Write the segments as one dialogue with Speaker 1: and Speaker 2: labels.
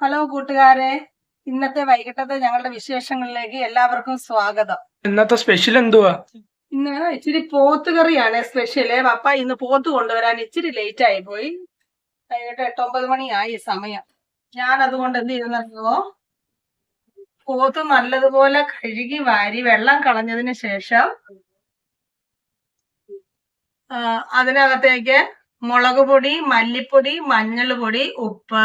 Speaker 1: Hello കൂട്ടുകാരെ. ഇന്നത്തെ വൈകിട്ടത്തെ ഞങ്ങളുടെ വിശേഷങ്ങളിലേക്ക് എല്ലാവർക്കും സ്വാഗതം.
Speaker 2: ഇന്നത്തെ സ്പെഷ്യൽ എന്തുവാ?
Speaker 1: ഇന്ന് ഇച്ചിരി പോത്ത് കറിയാണ് സ്പെഷ്യൽ പപ്പ ഇന്ന് പോത്ത് കൊണ്ടുവരാൻ ഇച്ചിരി ലേറ്റ് ആയി പോയി. വൈകിട്ട് എട്ടൊമ്പത് മണിയായി സമയം. ഞാൻ അതുകൊണ്ട് എന്ത് ചെയ്തെന്നറിയോ പോത്ത് നല്ലതുപോലെ കഴുകി വാരി വെള്ളം കളഞ്ഞതിന് ശേഷം അതിനകത്തേക്ക് മുളക് പൊടി മല്ലിപ്പൊടി മഞ്ഞൾ പൊടി ഉപ്പ്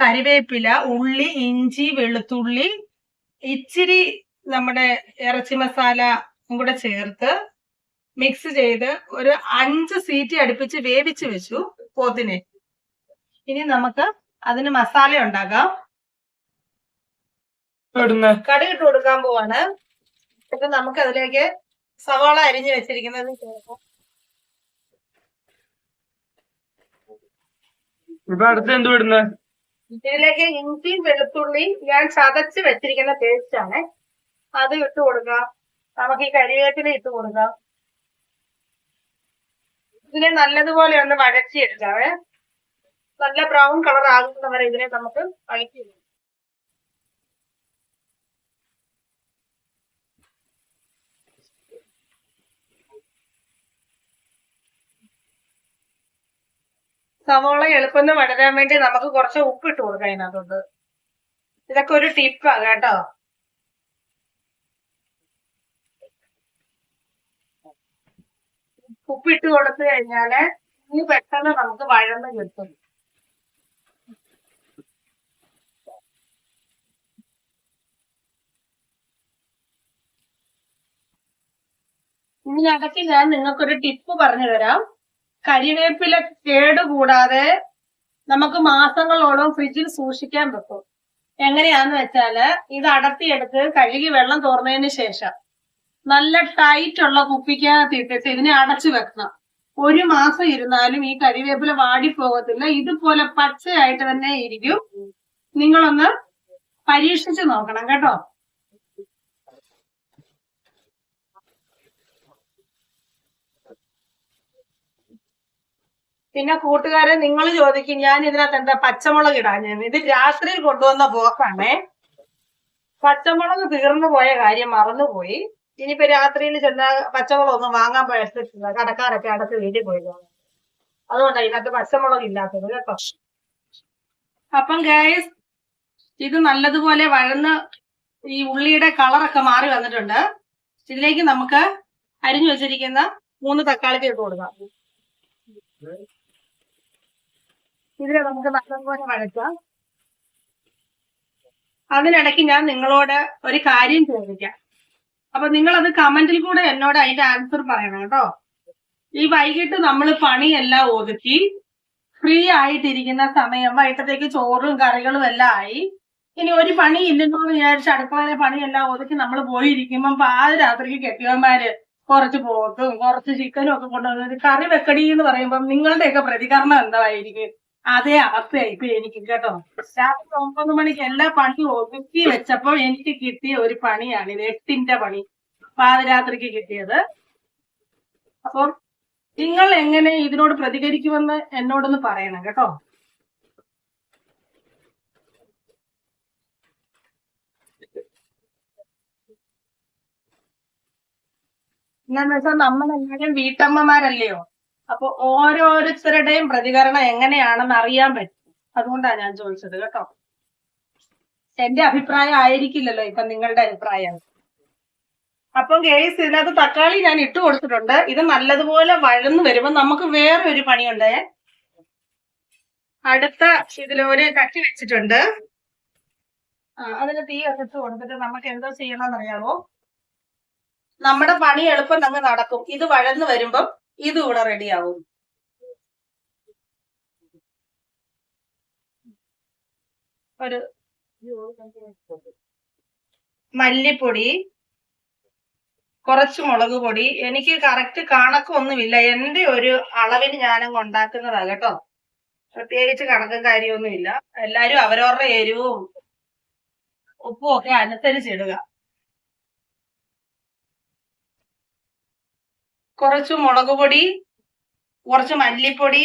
Speaker 1: കരിവേപ്പില ഉള്ളി ഇഞ്ചി വെളുത്തുള്ളി ഇച്ചിരി നമ്മുടെ ഇറച്ചി മസാല കൂടെ ചേർത്ത് മിക്സ് ചെയ്ത് ഒരു അഞ്ച് സീറ്റി അടുപ്പിച്ച് വേവിച്ച് വെച്ചു പോത്തിനെ. ഇനി നമുക്ക് അതിന് മസാല ഉണ്ടാക്കാം. കടുകിട്ട് കൊടുക്കാൻ പോവാണ്. ഇപ്പൊ നമുക്ക് അതിലേക്ക് സവാള അരിഞ്ഞു വെച്ചിരിക്കുന്നത് ചേർക്കാം.
Speaker 2: ഇപ്പൊ അടുത്ത് എന്ത് ഇടുന്ന?
Speaker 1: ഇതിലേക്ക് ഇഞ്ചിയും വെളുത്തുള്ളിയും ഞാൻ ചതച്ച് വെച്ചിരിക്കുന്ന പേസ്റ്റ് ആണ്. അത് ഇട്ട് കൊടുക്കാം. നമുക്ക് ഈ കരിവേപ്പില ഇട്ട് കൊടുക്കാം. ഇതിനെ നല്ലതുപോലെ ഒന്ന് വഴറ്റിയെടുക്കാവേ. നല്ല ബ്രൗൺ കളർ ആകുന്നവരെ ഇതിനെ നമുക്ക് വഴറ്റിയെടുക്കാം. സവോള എളുപ്പം വടരാൻ വേണ്ടി നമുക്ക് കുറച്ച് ഉപ്പ് ഇട്ട് കൊടുക്കാം അതിനകത്തോട്ട് ഇതൊക്കെ ഒരു ടിപ്പാ കേട്ടോ. ഉപ്പിട്ട് കൊടുത്തു കഴിഞ്ഞാൽ ഇനി പെട്ടെന്ന് നമുക്ക് വഴന്ന് കിട്ടും. ഇനി ഇതിനകത്ത് ഞാൻ നിങ്ങൾക്കൊരു ടിപ്പ് പറഞ്ഞു തരാം കരിവേപ്പില കേടുകൂടാതെ നമുക്ക് മാസങ്ങളോളം ഫ്രിഡ്ജിൽ സൂക്ഷിക്കാൻ പറ്റും. എങ്ങനെയാന്ന് വെച്ചാൽ ഇത് അടർത്തിയെടുത്ത് കഴുകി വെള്ളം തോർന്നതിന് ശേഷം നല്ല ടൈറ്റ് ഉള്ള കുപ്പിക്കകത്ത് ഇട്ടിട്ട് ഇതിനെ അടച്ചു വെക്കണം. ഒരു മാസം ഇരുന്നാലും ഈ കരിവേപ്പില വാടി പോകത്തില്ല ഇതുപോലെ പച്ചയായിട്ട് തന്നെ ഇരിക്കും. നിങ്ങളൊന്ന് പരീക്ഷിച്ചു നോക്കണം കേട്ടോ. പിന്നെ കൂട്ടുകാരെ നിങ്ങൾ ചോദിക്കും ഞാൻ ഇതിനകത്ത് എന്താ പച്ചമുളക് ഇടാൻ? ഞാൻ ഇത് രാത്രിയിൽ കൊണ്ടുവന്ന പോക്കാണേ. പച്ചമുളക് തീർന്നു പോയ കാര്യം മറന്നുപോയി. ഇനിയിപ്പോ രാത്രിയിൽ ചെന്ന പച്ചമുളക് ഒന്നും വാങ്ങാൻ പോയിട്ടില്ല കടക്കാരൊക്കെ അടച്ച് വീട്ടിൽ പോയി കാണും. അതുകൊണ്ടാണ് ഇതിനകത്ത് പച്ചമുളക് ഇല്ലാത്തത് കേട്ടോ. അപ്പം ഗൈസ് ഇത് നല്ലതുപോലെ വഴന്ന് ഈ ഉള്ളിയുടെ കളറൊക്കെ മാറി വന്നിട്ടുണ്ട്. ഇതിലേക്ക് നമുക്ക് അരിഞ്ഞു വെച്ചിരിക്കുന്ന മൂന്ന് തക്കാളി ഇട്ട് കൊടുക്കാം. ഇതിനെ നമുക്ക് നല്ലപോലെ വഴറ്റാം. അതിനിടയ്ക്ക് ഞാൻ നിങ്ങളോട് ഒരു കാര്യം ചോദിക്കാം. അപ്പൊ നിങ്ങൾ അത് കമന്റിൽ കൂടെ എന്നോട് അതിന്റെ ആൻസർ പറയണം കേട്ടോ. ഈ വൈകിട്ട് നമ്മൾ പണിയെല്ലാം ഒതുക്കി ഫ്രീ ആയിട്ടിരിക്കുന്ന സമയം വൈകിട്ടത്തേക്ക് ചോറും കറികളും എല്ലാം ആയി. ഇനി ഒരു പണി ഇല്ലെന്നോ വിചാരിച്ച് അടുക്കളയിലെ പണിയെല്ലാം ഒതുക്കി നമ്മൾ പോയിരിക്കുമ്പം പാതിരാത്രിക്ക് കെട്ടിയവന്മാര് കുറച്ച് പോത്തും കുറച്ച് ചിക്കനും ഒക്കെ കൊണ്ടുവന്നത് കറി വെക്കടി എന്ന് പറയുമ്പം നിങ്ങളുടെയൊക്കെ പ്രതികരണം എന്തായിരിക്കും? അതേ അവസ്ഥയായി ഇപ്പൊ എനിക്ക് കേട്ടോ. രാത്രി ഒമ്പത് മണിക്ക് എല്ലാ പണിയും ഒതുക്കി വെച്ചപ്പോ എനിക്ക് കിട്ടിയ ഒരു പണിയാണ് ഇത് എട്ടിന്റെ പണി. പാതിരാത്രിക്ക് കിട്ടിയത്. അപ്പം നിങ്ങൾ എങ്ങനെ ഇതിനോട് പ്രതികരിക്കുമെന്ന് എന്നോടൊന്ന് പറയണം കേട്ടോ. എന്നാന്ന് വെച്ചാൽ നമ്മളെല്ലാവരും വീട്ടമ്മമാരല്ലയോ? അപ്പൊ ഓരോരുത്തരുടെയും പ്രതികരണം എങ്ങനെയാണെന്ന് അറിയാൻ പറ്റും. അതുകൊണ്ടാണ് ഞാൻ ചോദിച്ചത് കേട്ടോ. എന്റെ അഭിപ്രായം ആയിരിക്കില്ലല്ലോ ഇപ്പൊ നിങ്ങളുടെ അഭിപ്രായം. അപ്പം കേസ് ഇതിനകത്ത് തക്കാളി ഞാൻ ഇട്ട് കൊടുത്തിട്ടുണ്ട്. ഇത് നല്ലതുപോലെ വഴന്ന് വരുമ്പോ നമുക്ക് വേറെ ഒരു പണിയുണ്ട്. അടുത്ത ഇതിൽ ഒരു കട്ടി വെച്ചിട്ടുണ്ട്. അതിന് തീ എടുത്ത് കൊടുത്തിട്ട് നമുക്ക് എന്തോ ചെയ്യണമെന്ന് അറിയാമോ നമ്മുടെ പണി എളുപ്പം അങ്ങ് നടക്കും. ഇത് വഴന്ന് വരുമ്പം ഇത് ഇവിടെ റെഡിയാവും ഒരു മല്ലിപ്പൊടി കുറച്ച് മുളക് പൊടി. എനിക്ക് കറക്റ്റ് കണക്കൊന്നുമില്ല. എന്റെ ഒരു അളവിന് ഞാനങ്ങ് ഉണ്ടാക്കുന്നതാ കേട്ടോ. പ്രത്യേകിച്ച് കണക്കും കാര്യമൊന്നുമില്ല. എല്ലാരും അവരവരുടെ എരിവും ഉപ്പും ഒക്കെ അനുസരിച്ചിടുക കുറച്ച് മുളക് പൊടി കുറച്ച് മല്ലിപ്പൊടി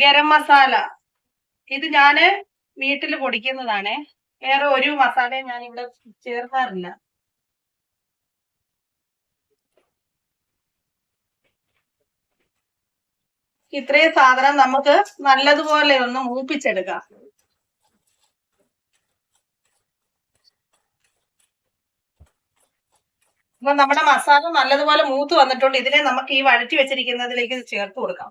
Speaker 1: ഗരം മസാല. ഇത് ഞാൻ വീട്ടിൽ പൊടിക്കുന്നതാണ്. വേറെ ഒരു മസാലയും ഞാൻ ഇവിടെ ചേർക്കാറില്ല. ഇത്രയും സാധനം നമുക്ക് നല്ലതുപോലെ ഒന്ന് മൂപ്പിച്ചെടുക്കാം. അപ്പൊ നമ്മുടെ മസാല നല്ലതുപോലെ മൂത്ത് വന്നിട്ടുണ്ട്. ഇതിനെ നമുക്ക് ഈ വഴറ്റി വെച്ചിരിക്കുന്നതിലേക്ക് ചേർത്ത് കൊടുക്കാം.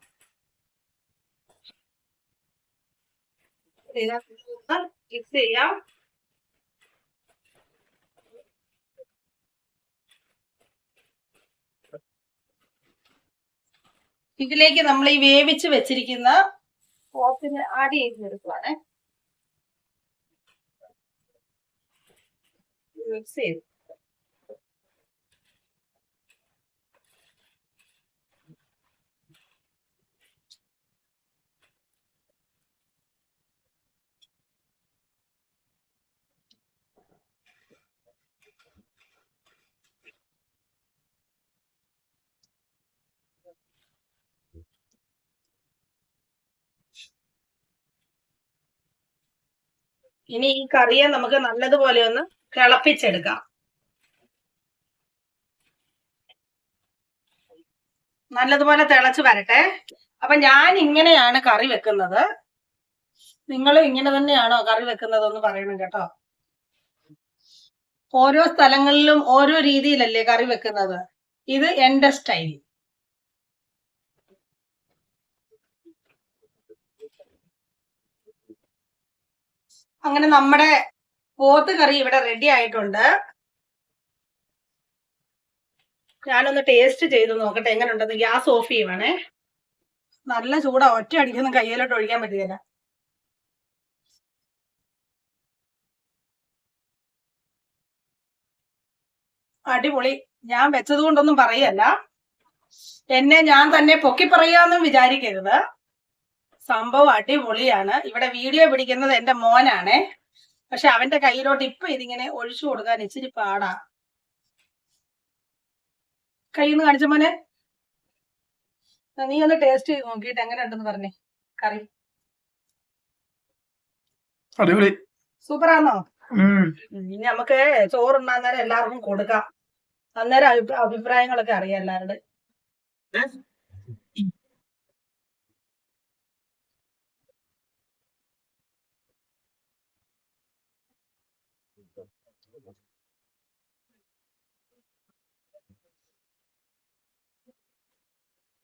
Speaker 1: ഇതിലേക്ക് നമ്മൾ ഈ വേവിച്ച് വെച്ചിരിക്കുന്ന പോത്തിന് ആഡ് ചെയ്ത് എടുക്കുവാണേ മിക്സ് ചെയ്ത്. ഇനി ഈ കറിയെ നമുക്ക് നല്ലതുപോലെ ഒന്ന് തിളപ്പിച്ചെടുക്കാം. നല്ലതുപോലെ തിളച്ച് വരട്ടെ. അപ്പൊ ഞാൻ ഇങ്ങനെയാണ് കറി വെക്കുന്നത്. നിങ്ങൾ ഇങ്ങനെ തന്നെയാണോ കറി വെക്കുന്നത് എന്ന് പറയണം കേട്ടോ. ഓരോ സ്ഥലങ്ങളിലും ഓരോ രീതിയിലല്ലേ കറി വെക്കുന്നത്. ഇത് എന്റെ സ്റ്റൈൽ. അങ്ങനെ നമ്മുടെ പോത്ത് കറി ഇവിടെ റെഡി ആയിട്ടുണ്ട്. ഞാനൊന്ന് ടേസ്റ്റ് ചെയ്ത് നോക്കട്ടെ എങ്ങനെ ഉണ്ടെന്ന് ഗ്യാസ് ഓഫ് ചെയ്യുവാണേ. നല്ല ചൂടാ ഒറ്റ അടിക്കൊന്നും കയ്യിലോട്ട് ഒഴിക്കാൻ പറ്റില്ല അടിപൊളി. ഞാൻ വെച്ചത് കൊണ്ടൊന്നും പറയല്ല. എന്നെ ഞാൻ തന്നെ പൊക്കി പറയാന്നും വിചാരിക്കരുത്. സംഭവം അടിപൊളിയാണ്. ഇവിടെ വീഡിയോ പിടിക്കുന്നത് എന്റെ മോനാണേ. പക്ഷെ അവന്റെ കയ്യിലോട്ട് ഇപ്പൊ ഇതിങ്ങനെ ഒഴിച്ചു കൊടുക്കാൻ ഇച്ചിരി പാടാ. കൈ ഒന്ന് കാണിച്ച മോനെ? നീ ഒന്ന് ടേസ്റ്റ് ചെയ്ത് നോക്കിയിട്ട് എങ്ങനെ ഉണ്ടെന്ന് പറഞ്ഞേ. കറി.
Speaker 2: അടിപൊളി.
Speaker 1: സൂപ്പറാണോ. ഇനി നമുക്ക് ചോറുണ്ടാകുന്നേരം എല്ലാവർക്കും കൊടുക്കാം. അന്നേരം അഭി- അഭിപ്രായങ്ങളൊക്കെ അറിയാം എല്ലാവരുടെ.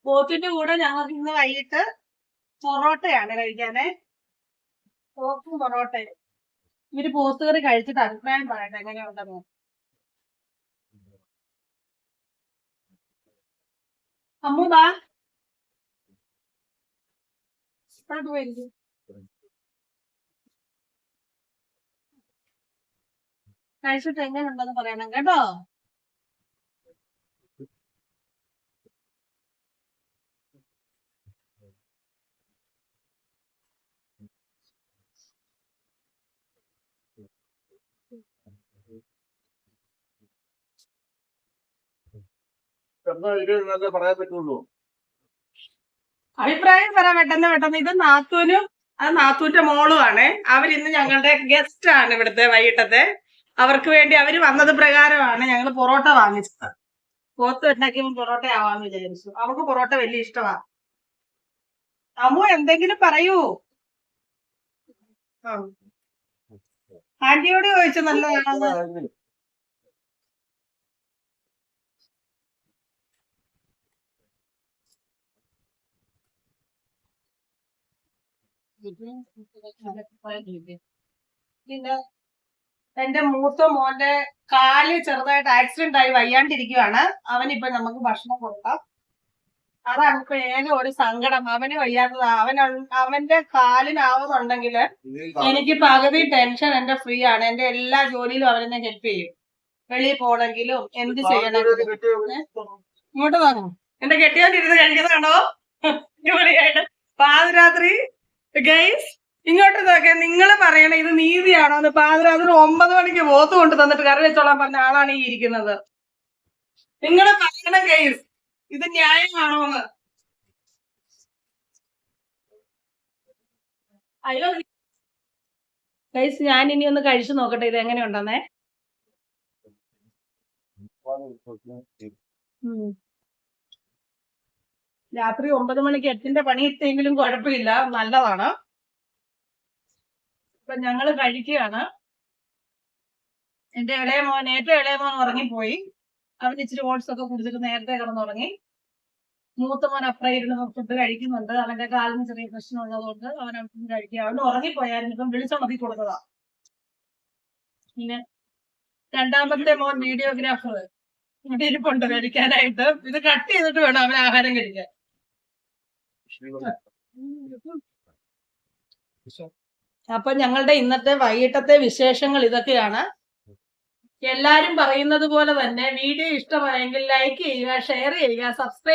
Speaker 1: പോത്തിന്റെ കൂടെ ഞങ്ങൾക്ക് ഇന്ന് വൈകിട്ട് പൊറോട്ടയാണ് കഴിക്കാനേ. പോക്കും പൊറോട്ടയും. ഇവർ പോത്ത് കറി കഴിച്ചിട്ട് അഭിപ്രായം പറയട്ടെ എങ്ങനെയുണ്ടെന്ന് അമ്മൂതാ ഇപ്പോഴോട്ട് കഴിച്ചിട്ട് എങ്ങനെയുണ്ടെന്ന് പറയണം കേട്ടോ? അഭിപ്രായം പറ പെട്ടെന്ന് പെട്ടെന്ന്. ഇത് നാത്തൂനും അത് നാത്തൂന്റെ മോളുമാണ്. അവരിന്ന് ഞങ്ങളുടെ ഗസ്റ്റ് ആണ് ഇവിടുത്തെ വൈകിട്ടത്തെ. അവർക്ക് വേണ്ടി അവർ വന്നത് പ്രകാരമാണ് ഞങ്ങൾ പൊറോട്ട വാങ്ങിച്ചത്. പോത്ത് ഉണ്ടാക്കിയപ്പോൾ പൊറോട്ട ആവാന്ന് വിചാരിച്ചു. അവർക്ക് പൊറോട്ട വലിയ ഇഷ്ടമാ. അമ്മു എന്തെങ്കിലും പറയൂ. ആ. ആന്റിയോട് ചോദിച്ചു നല്ലതാണ് പിന്നെ എന്റെ മൂത്ത മോന്റെ കാൽ ചെറുതായിട്ട് ആക്സിഡന്റ് ആയി വയ്യാണ്ടിരിക്കുവാണ്. അവനിപ്പൊ നമുക്ക് ഭക്ഷണം കൊടുക്കാം. അതാണ് ഇപ്പൊ ഏക ഒരു സങ്കടം. അവന് വയ്യാത്തത്. അവൻ അവന്റെ കാലിനാവുന്നുണ്ടെങ്കിൽ എനിക്ക് പകുതി ടെൻഷൻ എന്റെ ഫ്രീ ആണ്. എന്റെ എല്ലാ ജോലിയിലും അവരെന്നെ ഹെൽപ്പ് ചെയ്യും. വെളിയിൽ പോണെങ്കിലും എന്ത് ചെയ്യണം? ഇങ്ങോട്ട് വാങ്ങും എന്റെ കെട്ടിയോണ്ടിരുന്ന് കഴിക്കുന്നത് കണ്ടോ? അടിപൊളിയായിട്ട്. പാതിരാത്രി. ഗൈസ് ഇങ്ങോട്ട് നോക്കിയ നിങ്ങൾ പറയണ ഇത് നീതിയാണോ എന്ന് പാതിരാത്രി ഒമ്പത് മണിക്ക് ബോത്ത് കൊണ്ട് തന്നിട്ട് കറി വെച്ചോളാൻ പറഞ്ഞ ആളാണ് ഈ ഇരിക്കുന്നത്. നിങ്ങൾ പറയണം ഗൈസ് ഇത് ന്യായമാണോന്ന് അയ്യോ ഗൈസ് ഞാൻ ഇനി ഒന്ന് കഴിച്ചു നോക്കട്ടെ. ഇത് എങ്ങനെ ഉണ്ടെന്നേ? രാത്രി ഒമ്പത് മണിക്ക് എട്ടിന്റെ പണി എത്തിയെങ്കിലും കുഴപ്പമില്ല. നല്ലതാണ്. ഇപ്പൊ ഞങ്ങൾ കഴിക്കുകയാണ്. എന്റെ ഇളയ മോൻ ഏറ്റവും ഇളയ മോൻ ഉറങ്ങിപ്പോയി. അവൻ ഇച്ചിരി ഓട്സ് ഒക്കെ കുടിച്ചിട്ട് നേരത്തെ കിടന്നുറങ്ങി. മൂത്ത മോൻ അപ്പുറം ഫുഡ് കഴിക്കുന്നുണ്ട്. അവന്റെ കാലിന് ചെറിയ പ്രശ്നം ഉള്ളതുകൊണ്ട് അവൻ ഫുഡ് കഴിക്കുക. അവൻ ഉറങ്ങിപ്പോയായിരുന്നു ഇപ്പം വിളിച്ചുണർത്തി കൊടുത്തതാ പിന്നെ രണ്ടാമത്തെ മോൻ വീഡിയോഗ്രാഫർ ഇവിടെ ഇരിപ്പുണ്ട് കഴിക്കാനായിട്ട്. ഇത് കട്ട് ചെയ്തിട്ട് വേണം അവൻ ആഹാരം കഴിക്കാൻ. അപ്പൊ ഞങ്ങളുടെ ഇന്നത്തെ വൈകിട്ടത്തെ വിശേഷങ്ങൾ ഇതൊക്കെയാണ്. എല്ലാരും പറയുന്നത് പോലെ തന്നെ വീഡിയോ ഇഷ്ടമായെങ്കിൽ ലൈക്ക് ചെയ്യുക ഷെയർ ചെയ്യുക സബ്സ്ക്രൈബ്